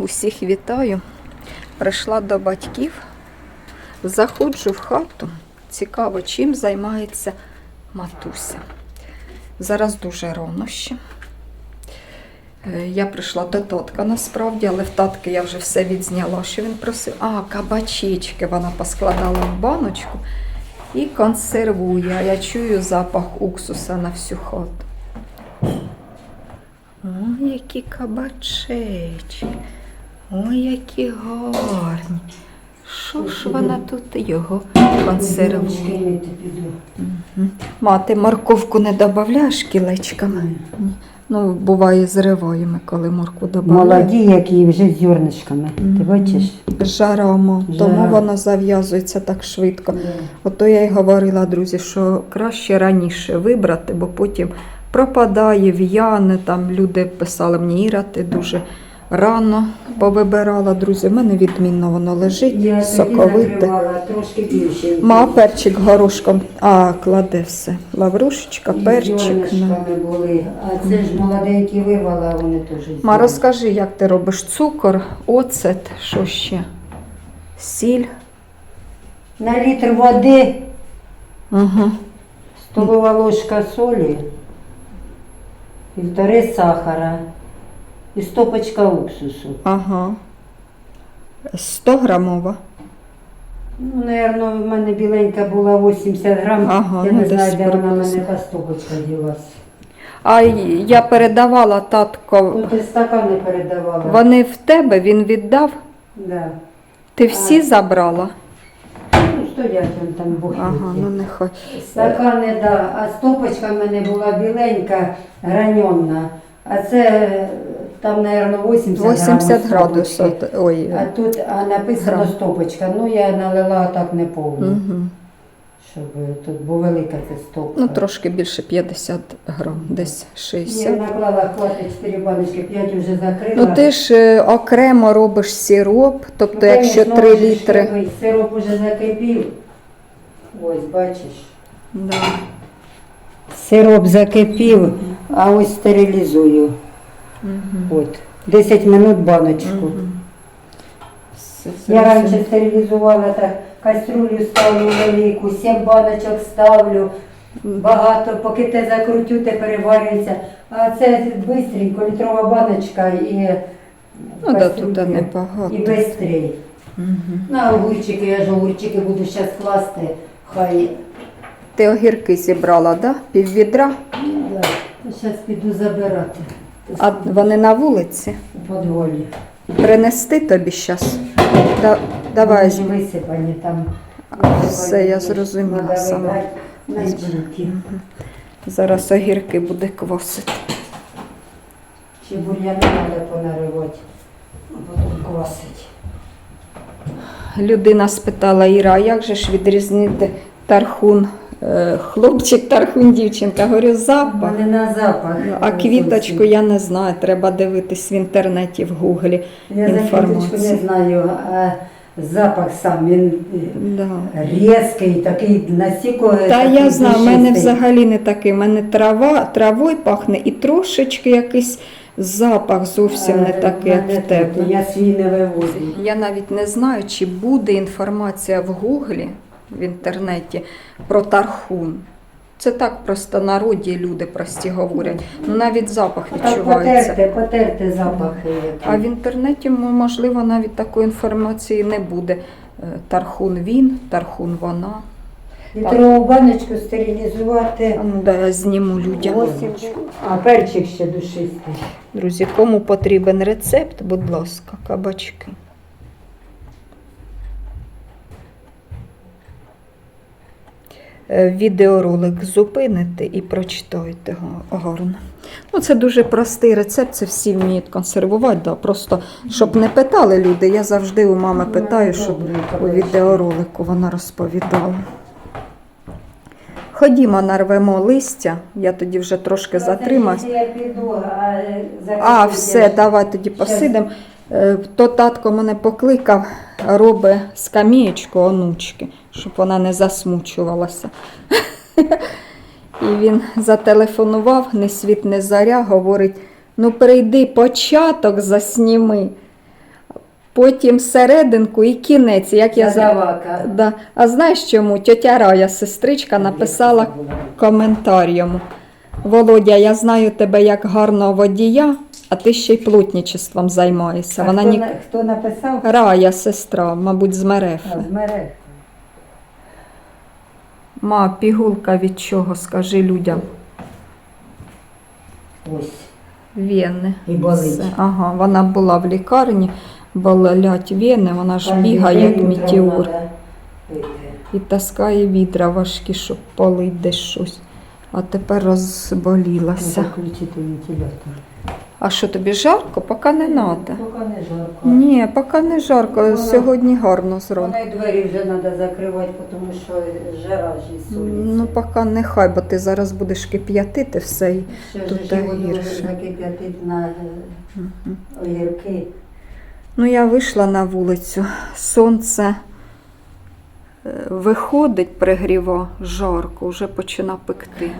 усіх вітаю. Прийшла до батьків, заходжу в хату. Цікаво, чим займається матуся. Зараз дуже рано. Е, Я прийшла до татка насправді, але в татки я вже все відзняла, що він просив. А, кабачечки вона поскладала в баночку і консервує. А я чую запах уксуса на всю хату. Ой, які кабачечки. Ой, які гарні. Що ж вона тут його консервує? Мати морковку не додаєш кілечками? Ні. Ну, буває, зриваємо, коли морку додаємо. Молоді, які вже з зернишками. Ти Мгм. бачиш? Жаромо, тому воно зав'язується так швидко. Ото я й говорила, друзі, що краще раніше вибрати, бо потім пропадає, в'яне. Там люди писали мені Іра, ти дуже рано повибирала, друзі. У мене відмінно воно лежить, Я соковите. трошки більше. Ма перчик горошком. А, кладе все. Лаврушечка, перчик. зернишками були. А це ж молоденькі вивала, вони теж. Ма, розкажи, як ти робиш цукор, оцет, що ще? Сіль. На літр води Угу. столова ложка солі, півтори сахара і стопочка уксусу. Ага. 100 грамова. Ну, наверно, в мене біленька була 80 грам. Ага, Я ну, не знаю, десь де вона в мене приблизно. та стопочка ділась. А й- я передавала татко. Ну, ти стакани передавала. Вони в тебе, він віддав. Да. Ти всі забрала? Ну, стоять он там бухівки. Ага, ну нехай. Стакани, да. А стопочка в мене була біленька, граньонна. А це е, там, мабуть, 80, 80 грамів градусів. Ой. А тут а написано Грам. стопочка. Ну, я налила так не повну, Угу. щоб тут була велика ця стопка. Ну, трошки більше 50 грам, десь Я наклала хватить 4 баночки, 5 вже закрила. Ну ти ж е, окремо робиш сироп, тобто Ну, якщо конечно, 3 ж, літри. щоб Сироп уже закипів. Ось, бачиш. Да. Сироп закипів, а ось стерилізую. Угу. От. 10 минут баночку. Мгм. Все, Я раніше стерилізувала так, каструлю ставлю велику, 7 баночок ставлю. Багато, поки те закрутю, те переварюється. А це швидко, літрова баночка і Ну да, тут небагато. І бистрій. Угу. На огурчики, я ж огурчики буду зараз класти, хай. Ти огірки зібрала, да? Пів відра? Зараз піду забирати. А вони на вулиці? У подволі. Принести тобі зараз? Да, давай. Вони висипані там. Все, я зрозуміла сама. Зараз огірки буде квасити. Ще бур'яни треба понаривати, а потім квасить. Людина спитала Іра, а як же ж відрізнити тархун, хлопчик, тархун, дівчинка? Говорю, запах. Вони на запах. А квіточку я не знаю, треба дивитись в інтернеті, в гуглі. Я за квіточку не знаю, а запах сам, він Да. різкий, такий настільки... Та такий я знаю, в мене взагалі не такий. У мене трава, травою пахне і трошечки якийсь запах зовсім не такий, як в тебе. Я свій не вивозю. Я навіть не знаю, чи буде інформація в гуглі в інтернеті про тархун. Це так просто народі люди прості говорять. Ну навіть запах відчувається. потерти, потерти запахи. які. А в інтернеті, можливо, навіть такої інформації не буде. Е, Тархун він, тархун вона. Літрову баночку стерилізувати. Ну, да, я зніму людям. А перчик ще душистий. Друзі, кому потрібен рецепт, будь ласка, кабачки. Відеоролик зупините і прочитайте га- гарно. Ну, це дуже простий рецепт, це всі вміють консервувати. Да. Просто щоб не питали люди, я завжди у мами питаю, щоб у відеоролику вона розповідала. Ходімо, нарвемо листя, я тоді вже трошки затримаюсь. А, А, все, давай тоді посидимо. Е, То татко мене покликав, робить скамієчку онучки, щоб вона не засмучувалася. І він зателефонував, не світ, не заря, говорить: ну прийди початок засніми. потім серединку і кінець. Як я за... Задавака. да. А знаєш чому? Тетя Рая, сестричка, написала коментар йому. Володя, я знаю тебе як гарного водія, а ти ще й плотничеством займаєшся. А Вона хто, ні... на- хто написав? Рая, сестра, мабуть, з А, з мерег. Ма, пігулка від чого, скажи людям. Ось. Вени. І болить. Все. Ага, вона була в лікарні, болять вени, вона ж бігає, як Утром мітіор. надо пити. І таскає відра важкі, щоб полить десь щось. А тепер розболілася. Включити вентилятор. А що тобі жарко? Поки не треба. Поки не жарко. Ні, поки не жарко. Вона- Сьогодні гарно зранку. Вона й двері вже треба закривати, тому що жара ж із Ну, поки нехай, бо ти зараз будеш кип'ятити все. і- Ще тут ж гірше. закип'ятити на е, огірки. Ну, я вийшла на вулицю. Сонце е, виходить, пригріва, жарко, вже почина пекти.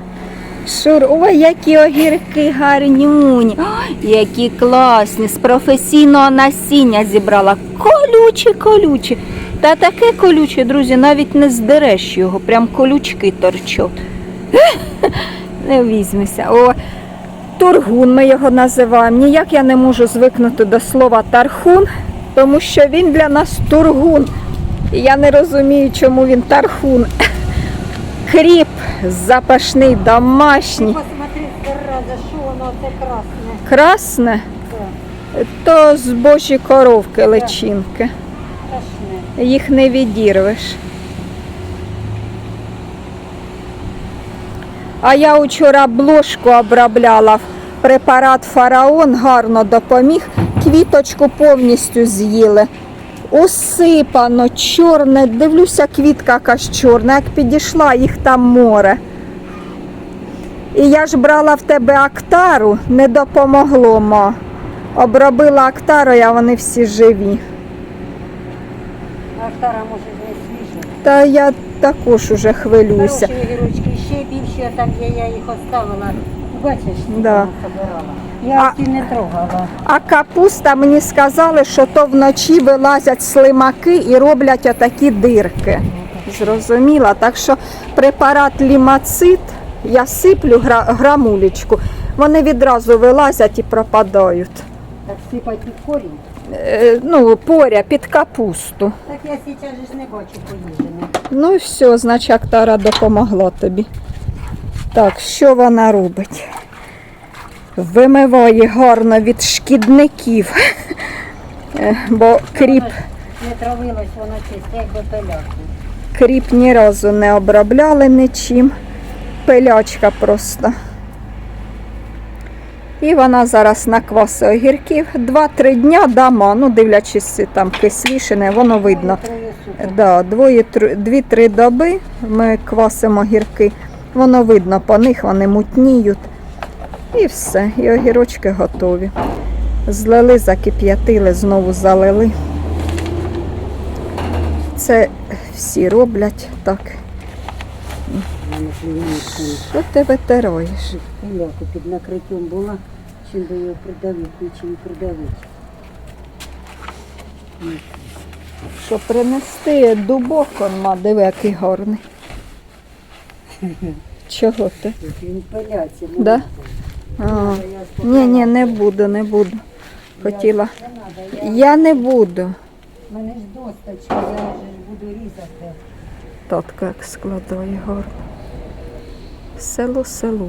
Шур, ой, які огірки гарнюні, Ой, які класні, з професійного насіння зібрала. Колючі, колючі. Та таке колюче, друзі, навіть не здереш його, прям колючки торчать. Не візьмися. О, Тургун ми його називаємо. Ніяк я не можу звикнути до слова тархун, тому що він для нас тургун. Я не розумію, чому він тархун. Кріп запашний, домашній, Посмотри, зараза, що воно це красне. красне, то з божі коровки личинки. Страшне. Їх не відірвеш. А я вчора бложку обробляла. Препарат фараон гарно допоміг. Квіточку повністю з'їли. Усипано, чорне. Дивлюся, квітка якась чорна. Як підійшла, їх там море. І я ж брала в тебе актару, не допомогло, ма. Обробила актару, а вони всі живі. А стара може не свіжа. Та я також уже хвилююся. Хороші огірочки, ще більші, там де я їх оставила. Бачиш, Да. собирала. Я А- ці не трогала. А капуста мені сказали, що то вночі вилазять слимаки і роблять отакі дирки. Зрозуміла. Так що препарат лімацит я сиплю гра- грамулечку. Вони відразу вилазять і пропадають. Так сипать під корінь. Е, ну, поря під капусту. Так я зараз ж не бачу поїждження. Ну і все, значить, Актара допомогла тобі. Так, що вона робить? Вимиває гарно від шкідників. Е, Бо кріп, Не травилось, воно чисте, як би пиляки. кріп ні разу не обробляли нічим. Пилячка просто. І вона зараз наквасить огірків. Два-три дня дама, ну дивлячись там кислішине, воно видно. Да, двоє, тр- дві-три доби ми квасимо гірки. Воно видно по них, вони мутніють. І все, і огірочки готові. Злили, закип'ятили, знову залили. Це всі роблять так. Що ти витираєш? Пиляку під накриттям була, чим би його придавити, нічим придавити. Що принести дубок, он ма, диви, який гарний. Чого ти? Він пиляться. ну, Да? А, ні, ні, не буду, не буду. Хотіла. Я не буду. в мене ж досточка, я вже ж буду різати. Татка як складає гарно. Село село.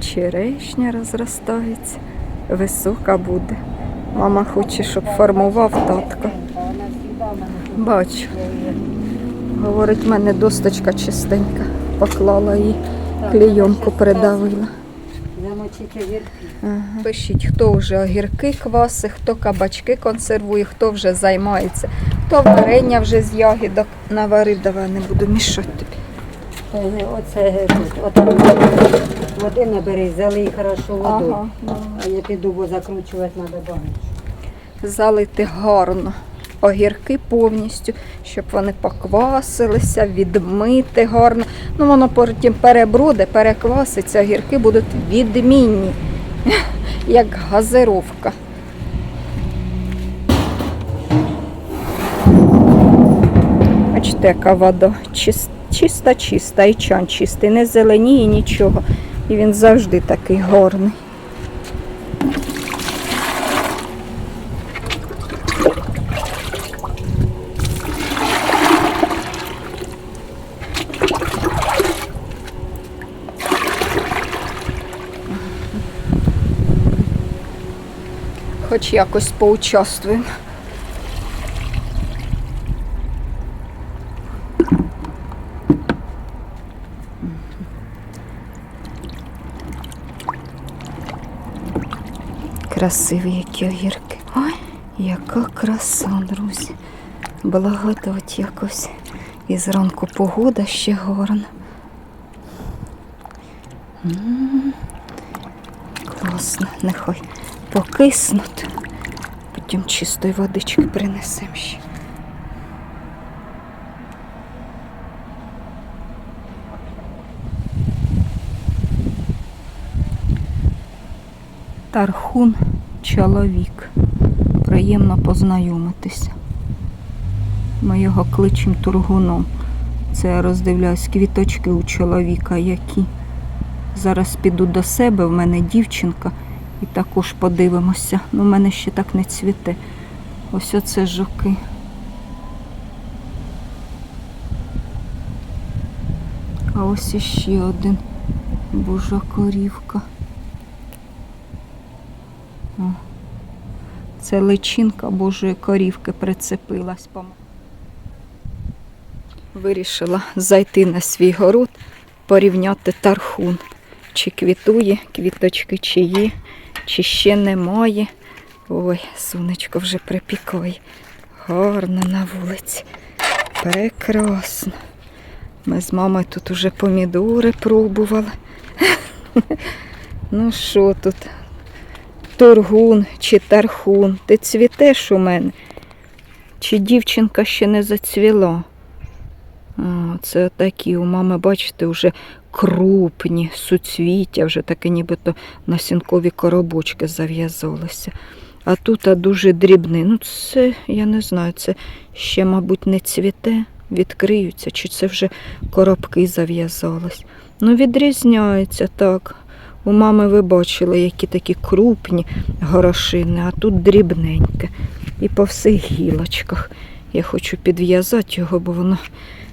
Черешня розростається, висока буде. Мама хоче, щоб формував тут. Бачу. Говорить, в мене досточка чистенька. Поклала її, клейонку придавила. Ага. Пишіть, хто вже огірки кваси, хто кабачки консервує, хто вже займається, хто варення вже з ягідок наварив. Давай не буду мішати тобі. Е, Оце е, тут, отам води набери, залий хорошо воду. Ага. А я піду, бо закручувати треба баночку. залити гарно огірки повністю, щоб вони поквасилися, відмити гарно. Ну, Воно потім перебруде, перекваситься, огірки будуть відмінні, як газировка. Бачите, яка вода чиста-чиста, і чан чистий, не зеленіє нічого. І він завжди такий горний. Хоч якось поучаствуємо. Красиві які огірки. Ой, яка краса, друзі. Благодать якось. І зранку погода ще гарна. Класно, нехай покиснуть. Потім чистої водички принесемо ще. Тархун чоловік. Приємно познайомитися. Ми його кличемо тургуном. Це я роздивляюсь квіточки у чоловіка, які. Зараз піду до себе, в мене дівчинка, і також подивимося. Ну, в мене ще так не цвіте. Ось оце жуки. А ось іще один божа корівка. Це личинка божої корівки прицепилась. Вирішила зайти на свій город, порівняти тархун. Чи квітує, квіточки чи є, чи ще немає. Ой, сонечко вже припікає. Гарно на вулиці. Прекрасно. Ми з мамою тут уже помідори пробували. Ну що тут? Тургун чи тархун? Ти цвітеш у мене? Чи дівчинка ще не зацвіла? О, це такі у мами, бачите, вже крупні суцвіття, вже таке нібито насінкові коробочки зав'язалися. А тут а дуже дрібний. Ну, це, я не знаю, це ще, мабуть, не цвіте, відкриються, чи це вже коробки зав'язались. Ну, відрізняється так. У мами ви бачили, які такі крупні горошини, а тут дрібненьке. І по всіх гілочках. Я хочу підв'язати його, бо воно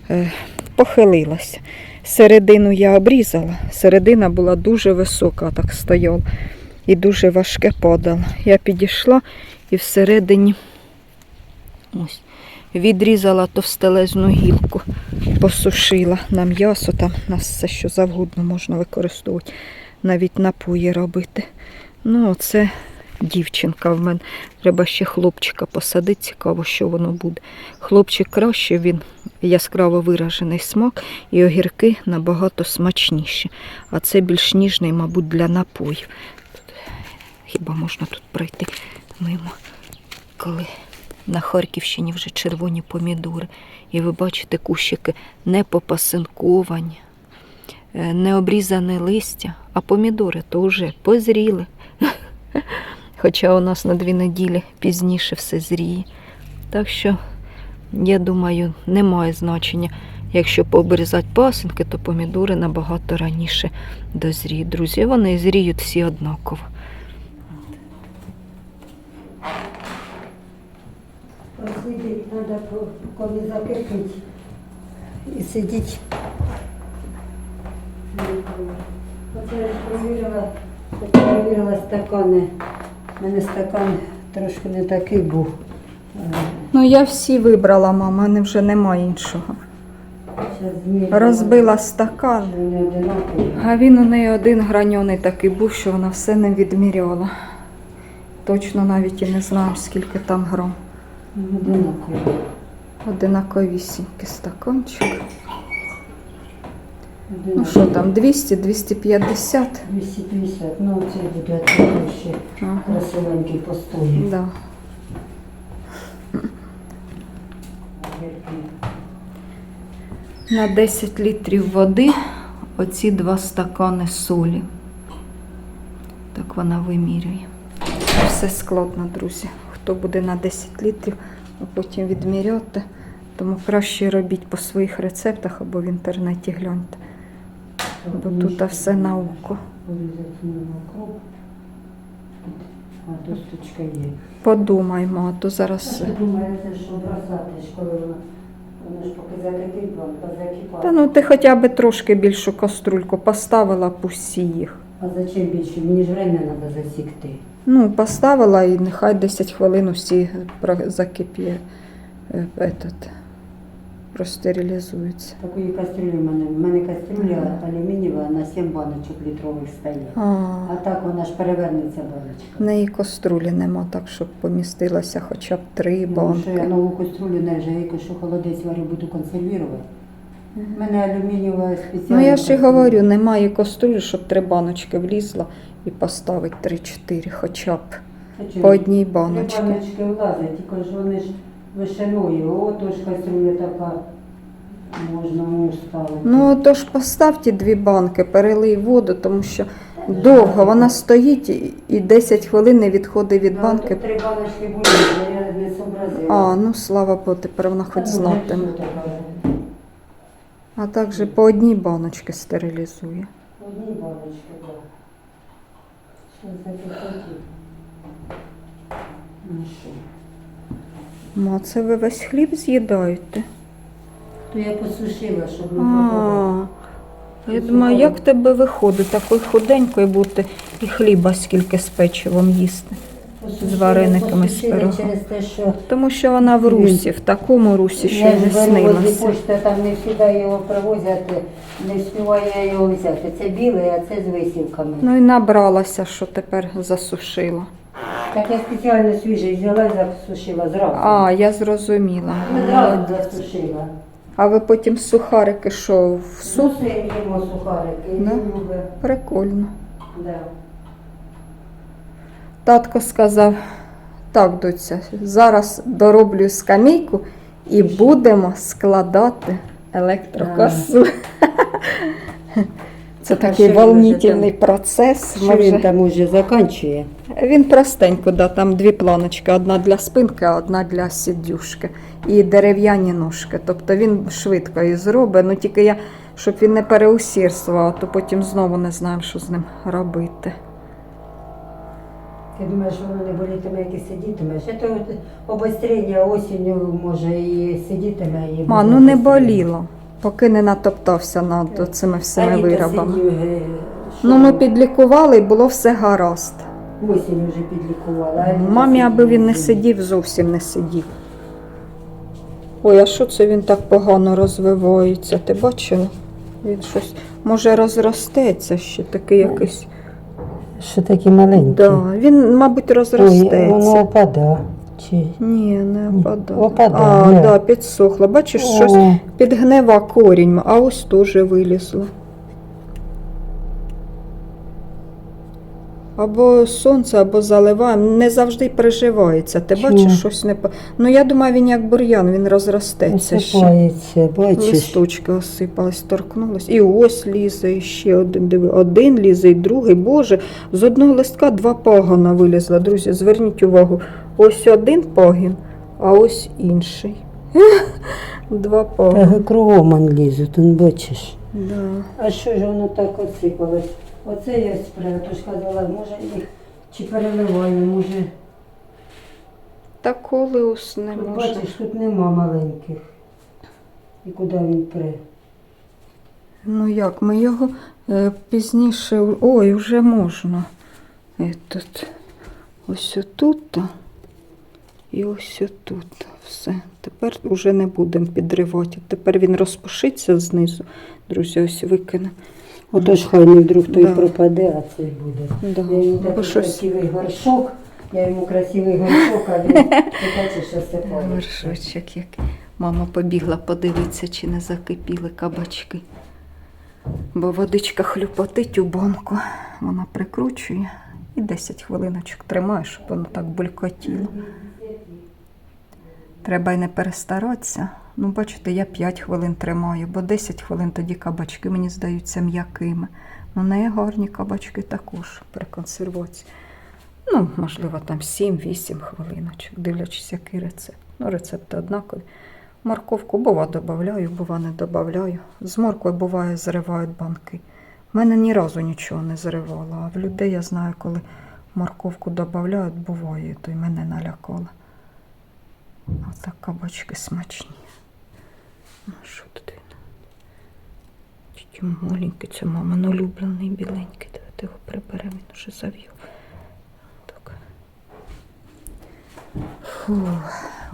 е, похилилося. Середину я обрізала. Середина була дуже висока, так стояла. І дуже важке падало. Я підійшла і всередині ось, відрізала товстелезну гілку, посушила на м'ясо, там на все, що завгодно можна використовувати, навіть напої робити. Ну, це дівчинка в мене. Треба ще хлопчика посадити, цікаво, що воно буде. Хлопчик краще, він яскраво виражений смак, і огірки набагато смачніші. А це більш ніжний, мабуть, для напоїв. Тут, хіба можна тут пройти мимо, коли на Харківщині вже червоні помідори. І ви бачите, кущики не попасинковані, е, не обрізане листя, а помідори то вже позріли. Хоча у нас на дві неділі пізніше все зріє. Так що, я думаю, немає значення. Якщо пообрізати пасинки, то помідори набагато раніше дозріють. Друзі, вони зріють всі однаково. Посидіть, треба, коли закипить і сидіть. Оце я от провірила стакани. У мене стакан трошки не такий був. Ну, я всі вибрала, мама, мене вже немає іншого. Розбила стакан. А він у неї один граньоний такий був, що вона все не відміряла. Точно навіть і не знаю, скільки там грам. Одинакові. Одинаковісінький стаканчик. Ну що там, 200, 250? 250. Ну, це буде ще Ага. красивенький постоїть. Да. На 10 літрів води оці два стакани солі. Так вона вимірює. Все складно, друзі. Хто буде на 10 літрів, а потім відміряти, Тому краще робіть по своїх рецептах або в інтернеті гляньте. Бо тут все на око. А тут штучка є. Подумаймо, а то зараз. Думаю, що бросати коли воно ж поки закипить, воно закипає. Та ну ти хоча б трошки більшу каструльку поставила б їх. А зачем більше? Мені ж время треба засікти. Ну, поставила і нехай 10 хвилин усі закип'є. е, Этот, простерилізуються. Такої кастрюлі в мене. В мене кастрюля алюмінієва на 7 баночок літрових стає. А, А так вона ж перевернеться баночка. в неї каструлі нема, так щоб помістилося хоча б три Тому що я нову кастрюлю не вже якщо холодець варю, буду консервувати. У мене алюмінієва спеціальна. Ну я ж і говорю, немає каструлі, щоб три баночки влізла і поставити три-чотири хоча б по одній Три баночки влазять, тільки ж вони ж вишиною. Ото ж кастрюля така можна ставити. Ну, то ж поставте дві банки, перелий воду, тому що довго вона стоїть і- і 10 хвилин не відходить від банки. Три баночки буде, я не зобразила. А, ну слава Богу, тепер вона хоч ну, знатиме. А також по одній баночці стерилізує. Одні баночки, так. Що за? Ну що? Ну, а це ви весь хліб з'їдаєте? То я посушила, щоб не пропадало. А, я думаю, як в тебе виходить такою худенькою бути і хліба скільки з печивом їсти? З варениками, з пирогом. через те, що Тому що вона в русі, в такому русі, що я й ж не беру возле снилося. почти, там не завжди його привозять, не встигаю я його взяти. Це білий, а це з висівками. Ну і набралася, що тепер засушила. Так я спеціально свіжий взяла і засушила зразу. А, я зрозуміла. Зразу засушила. А ви потім сухарики що в суп? Суси їмо сухарики, Да? Прикольно. Да. Татко сказав, так, доця, зараз дороблю скамейку і будемо складати електрокосу. Це такий він волнительний процес. Ми Що він вже- там уже закінчує? Він простенько, да, там дві планочки, одна для спинки, а одна для сидюшки. І дерев'яні ножки. Тобто він швидко її зробить, ну тільки я, щоб він не переусірствував, то потім знову не знаємо, що з ним робити. Ти думаєш, воно не болітиме, як і сидітимеш? Це от обострення осінню може і сидітиме. І А, ну не боліло, поки не натоптався над цими всіми виробами. Ну, ми підлікували і було все гаразд. Осінь вже підлікувала. Мамі, аби він не сидів. зовсім не сидів. Ой, а що це він так погано розвивається? Ти бачила? Він щось, може, розростеться ще такий якийсь. Що такі маленькі? Да, він, мабуть, Ой, розростеться. воно опада. Чи... Ні, не опадає. опадає, А, ні. да, підсохло. Бачиш, О. щось підгнива корінь, а ось теж вилізло. Або сонце, або заливаємо. Не завжди й приживається. Ти Чому? бачиш, щось не по- Ну я думаю, він як бур'ян, він розростеться ще. Осипається, бачиш? Листочки осипались, торкнулись. І ось лізе, і ще один. Диви, один лізе, і другий. Боже, з одного листка два пагона вилізла. Друзі, зверніть увагу. Ось один пагін, а ось інший. Два пагони. Так кругом он лізуть, он бачиш. Да. А що ж воно так осипалось? Оце я спряла, то ж казала, може їх чи переливаю, може. Та колеус не Тут, може. бачиш, тут нема маленьких. І куди він пре? Ну як, ми його е, пізніше. Ой, вже можна. Этот. Ось отут. І ось отут. Все. Тепер вже не будемо підривати. Тепер він розпушиться знизу. Друзі, ось викине. Отож хай не вдруг той Да. пропаде, а цей буде. Да. Я йому такий щось красивий горшок, я йому красивий горшок, а він бачиш, що сипає. Горшочок як. Мама побігла подивитися, чи не закипіли кабачки. Бо водичка хлюпотить у банку. Вона прикручує і 10 хвилиночок тримає, щоб воно так булькотіло. Треба й не перестаратися. Ну, бачите, я 5 хвилин тримаю, бо 10 хвилин тоді кабачки мені здаються м'якими. Ну, не гарні кабачки також при консервації. Ну, можливо, там 7-8 хвилиночок, дивлячись, який рецепт. Ну, рецепти однакові. Морковку бува додаю, бува не додаю. З моркви буває зривають банки. У мене ні разу нічого не зривало, а в людей я знаю, коли морковку додають, буває, то й мене налякало. А так кабачки смачні. Ну, що тут він? Тільки маленький, це мамин улюблений біленький. Давайте його приберемо, він уже зав'яв. Так. Фу,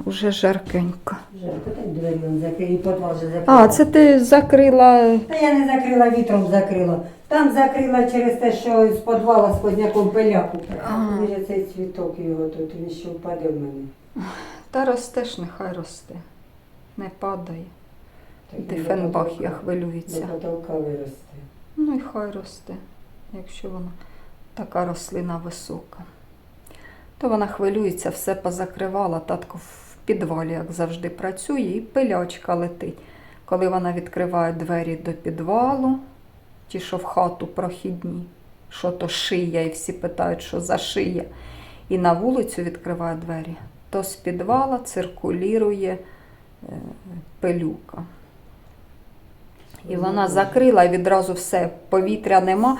уже жаркенько. Вже потім двері він закрив, і підвал вже закрив. А, це ти закрила. Та я не закрила, вітром закрила. Там закрила через те, що з підвала з позняком пиляку. А. Може цей цвіток його тут, він ще впаде в мене. Та ростеш, нехай росте. Не падає. Дифенбах я хвилюється. потолка виросте. Ну і хай росте, якщо вона така рослина висока. То вона хвилюється, все позакривала. Татко в підвалі, як завжди, працює, і пилячка летить. Коли вона відкриває двері до підвалу, ті, що в хату прохідні, що то шия, і всі питають, що за шия. І на вулицю відкриває двері, то з підвала циркулірує е, пилюка. І вона закрила і відразу все, повітря нема,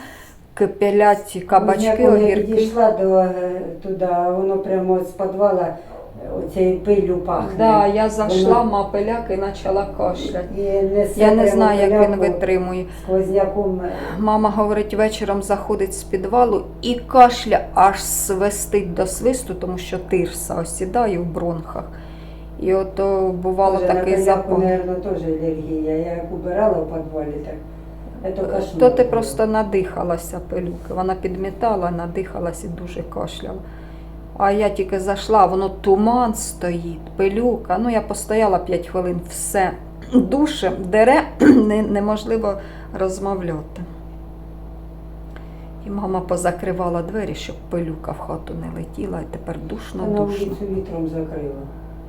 кипелять кабачки, огірки. я підійшла до е, туди, воно прямо з підвала е, оцією пиллю пахне. Да, я зайшла, Воно- мапеляк і почала кашляти. І несе Я не прямо знаю, як він пиляку витримує. Сквозняком. е, Мама говорить, вечором заходить з підвалу і кашля аж свистить до свисту, тому що тирса осідає в бронхах. І ото бувало Може, такий на запах. мабуть, теж алергія. Я як убирала в підвалі, так. Это кошмар. То ти просто надихалася пилюки. Вона підмітала, надихалась і дуже кашляла. А я тільки зайшла, воно туман стоїть, пилюка. Ну, я постояла 5 хвилин, все душе, дере, не- неможливо розмовляти. І мама позакривала двері, щоб пилюка в хату не летіла, і тепер душно на вулицю вітром закрила.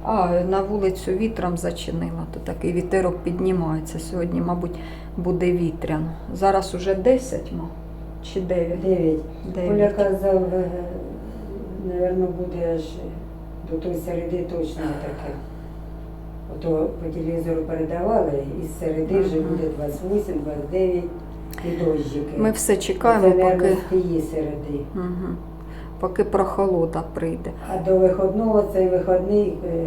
А, на вулицю вітром зачинила, то такий вітерок піднімається. Сьогодні, мабуть, буде вітряно. Зараз уже 10, ма, чи 9? Дев'ять. Коля 9. казав, напевно, буде аж до тої середи точно таке. Ото по телевізору передавали, і з середи вже буде 28, 29 і дощики. Ми все чекаємо, мабуть, поки, з тієї середи. угу. поки прохолода прийде. А до виходного цей виходний е,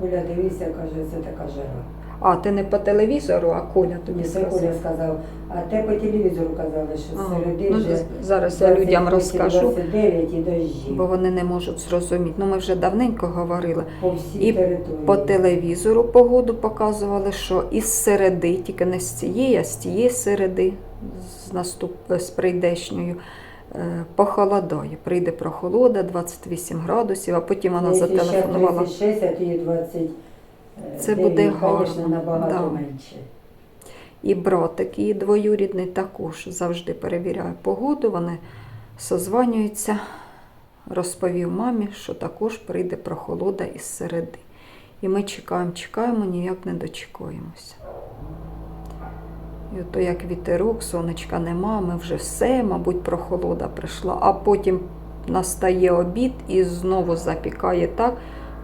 Коля дивився, каже, це така жара. А, ти не по телевізору, а Коля тобі це сказав. Коля сказав, а те по телевізору казали, що середи ну, вже зараз я людям 28, розкажу, 29 і дощі бо вони не можуть зрозуміти. Ну, ми вже давненько говорили. по всій і території. По телевізору погоду показували, що із середи, тільки не з цієї, а з тієї середи, з, наступ... з прийдешньою, е, похолодає. Прийде прохолода, 28 градусів, а потім вона зателефонувала. 36, а 20. Це буде гарно, Звісно, набагато да. менше. І братик, і двоюрідний також завжди перевіряє погоду. Вони созванюються, розповів мамі, що також прийде прохолода із середи. І ми чекаємо, чекаємо, ніяк не дочекаємося. І ото як вітерок, сонечка нема, ми вже все, мабуть, прохолода прийшла. А потім настає обід і знову запікає так.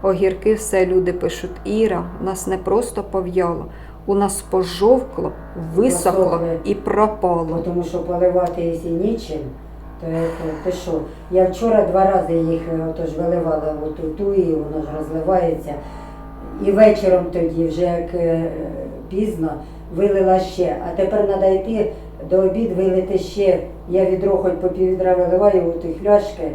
Огірки все люди пишуть. Іра, у нас не просто пов'яло, у нас пожовкло, висохло і пропало. Тому що поливати якщо нічим, то це, ти що? Я вчора два рази їх е, отож виливала в ту, і воно ж розливається. І вечором тоді, вже як е, пізно, вилила ще. А тепер треба йти до обід вилити ще. Я відро хоч по піввідра виливаю у ті фляшки.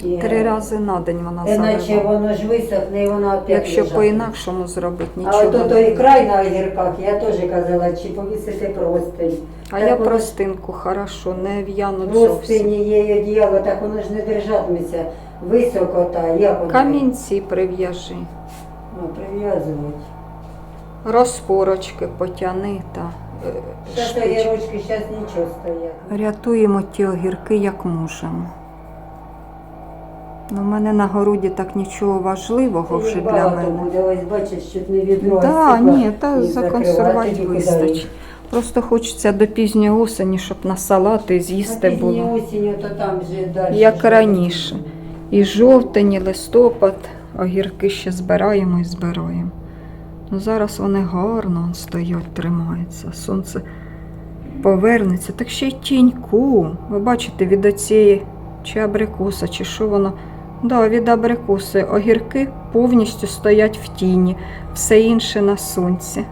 Три рази на день вона Іначе заливала. воно ж висохне і воно опять Якщо лежати. по-інакшому зробити, А нічого. от не той буде. край на огірках, я теж казала, чи повісити простинь. А Так я воно ж- простинку, хорошо, не в'януть зовсім. Простині є і одіяло, так воно ж не держатиметься високо та як воно. Камінці прив'яжи, Ну, прив'язувати. розпорочки потяни та е, Зараз штучки. огірочки, зараз нічого стоять. Рятуємо ті огірки як можемо. Ну, в мене на городі так нічого важливого вже для мене. буде, ось бачиш, щоб не відро Так, ні, та законсервувати вистачить. Просто хочеться до пізньої осені, щоб на салати з'їсти було. осінню, то там вже далі. Як раніше. І жовтень, і листопад, огірки ще збираємо і збираємо. Ну, зараз вони гарно он стоять, тримаються. Сонце повернеться. Так ще й тіньку. Ви бачите, від оцієї чи абрикоса, чи що воно. Да, від абрикоси огірки повністю стоять в тіні, все інше на сонці.